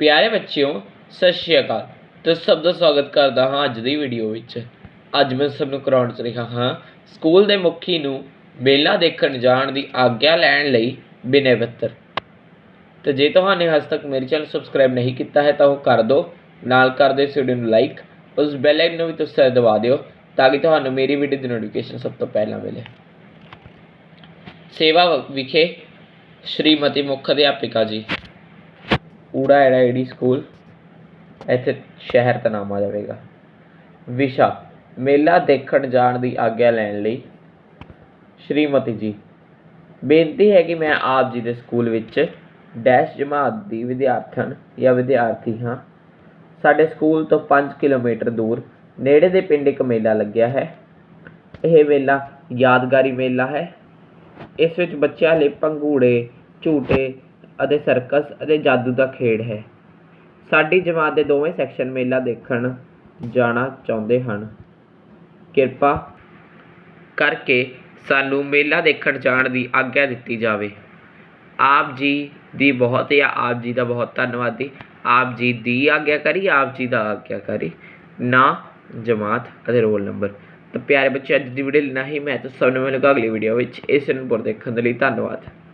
ਪਿਆਰੇ ਬੱਚਿਓ, ਸਤਿ ਸ਼੍ਰੀ ਅਕਾਲ। ਤੁਸੀਂ ਸਭ ਦਾ ਸਵਾਗਤ ਕਰਦਾ ਹਾਂ ਅੱਜ ਦੀ ਵੀਡੀਓ ਵਿੱਚ। ਅੱਜ ਮੈਂ ਸਭ ਨੂੰ ਕਰਾਉਣ ਚ ਰਿਹਾ ਹਾਂ ਸਕੂਲ ਦੇ ਮੁਖੀ ਨੂੰ ਮੇਲਾ ਦੇਖਣ ਜਾਣ ਦੀ ਆਗਿਆ ਲੈਣ ਲਈ ਬਿਨੈ ਪੱਤਰ ਤੇ ਜੇ ਤੁਹਾਨੂੰ ਹਜੇ ਤੱਕ ਮੇਰੇ ਚੈਨਲ ਸਬਸਕ੍ਰਾਈਬ ਨਹੀਂ ਕੀਤਾ ਹੈ ਤਾਂ ਉਹ ਕਰ ਦਿਓ ਨਾਲ ਕਰ ਦਿਓ ਇਸ ਵੀਡੀਓ ਨੂੰ ਲਾਈਕ ਉਸ ਬੈਲ ਆਈਕਨ ਨੂੰ ਵੀ ਤੁਸੀਂ ਦਬਾ ਦਿਓ ਤਾਂ ਕਿ ਤੁਹਾਨੂੰ ਮੇਰੀ ਵੀਡੀਓ ਦੀ ਨੋਟੀਫਿਕੇਸ਼ਨ ਸਭ ਤੋਂ ਪਹਿਲਾਂ ਮਿਲੇ। ਸੇਵਾ ਵਿਖੇ ਸ਼੍ਰੀਮਤੀ ਮੁੱਖ ਅਧਿਆਪਿਕਾ ਜੀ। ਕੂੜਾ ਐੜਾ ਏਡੀ ਸਕੂਲ ਇੱਥੇ ਸ਼ਹਿਰ ਦਾ ਨਾਮ ਆ ਜਾਵੇਗਾ। ਵਿਸ਼ਾ, ਮੇਲਾ ਦੇਖਣ ਜਾਣ ਦੀ ਆਗਿਆ ਲੈਣ ਲਈ ਸ਼੍ਰੀਮਤੀ ਜੀ। ਬੇਨਤੀ ਹੈ ਕਿ ਮੈਂ ਆਪ ਜੀ ਦੇ ਸਕੂਲ ਵਿੱਚ ਡੈਸ਼ ਜਮਾਤ ਦੀ ਵਿਦਿਆਰਥਣ ਜਾਂ ਵਿਦਿਆਰਥੀ ਹਾਂ। ਸਾਡੇ ਸਕੂਲ ਤੋਂ 5 ਕਿਲੋਮੀਟਰ ਦੂਰ ਨੇੜੇ ਦੇ ਪਿੰਡ ਇੱਕ ਮੇਲਾ ਲੱਗਿਆ ਹੈ। ਇਹ ਮੇਲਾ ਯਾਦਗਾਰੀ ਮੇਲਾ ਹੈ। ਇਸ ਵਿੱਚ ਬੱਚਿਆਂ ਲਈ ਪੰਘੂੜੇ, ਝੂਟੇ ਅਤੇ ਸਰਕਸ ਅਤੇ ਜਾਦੂ ਦਾ ਖੇਡ ਹੈ। ਸਾਡੀ ਜਮਾਤ ਦੇ ਦੋਵੇਂ ਸੈਕਸ਼ਨ ਮੇਲਾ ਦੇਖਣ ਜਾਣਾ ਚਾਹੁੰਦੇ ਹਨ। ਕਿਰਪਾ ਕਰਕੇ ਸਾਨੂੰ ਮੇਲਾ ਦੇਖਣ ਜਾਣ ਦੀ ਆਗਿਆ ਦਿੱਤੀ ਜਾਵੇ। ਆਪ ਜੀ ਦੀ ਬਹੁਤ ਜਾਂ ਆਪ ਜੀ ਦਾ ਬਹੁਤ ਧੰਨਵਾਦੀ। ਆਪ ਜੀ ਦੀ ਆਗਿਆਕਾਰੀ ਆਪ ਜੀ ਦਾ ਆਗਿਆਕਾਰੀ ਨਾ, ਜਮਾਤ ਅਤੇ ਰੋਲ ਨੰਬਰ। ਤਾਂ ਪਿਆਰੇ ਬੱਚੇ, ਅੱਜ ਦੀ ਵੀਡੀਓ ਲੈਣਾ ਹੀ। ਮੈਂ ਤਾਂ ਸਭ ਨੂੰ ਮਿਲੂੰਗਾ ਅਗਲੀ ਵੀਡੀਓ ਵਿੱਚ। ਇਸ ਨੂੰ ਪਰ ਦੇਖਣ ਦੇ ਲਈ ਧੰਨਵਾਦ।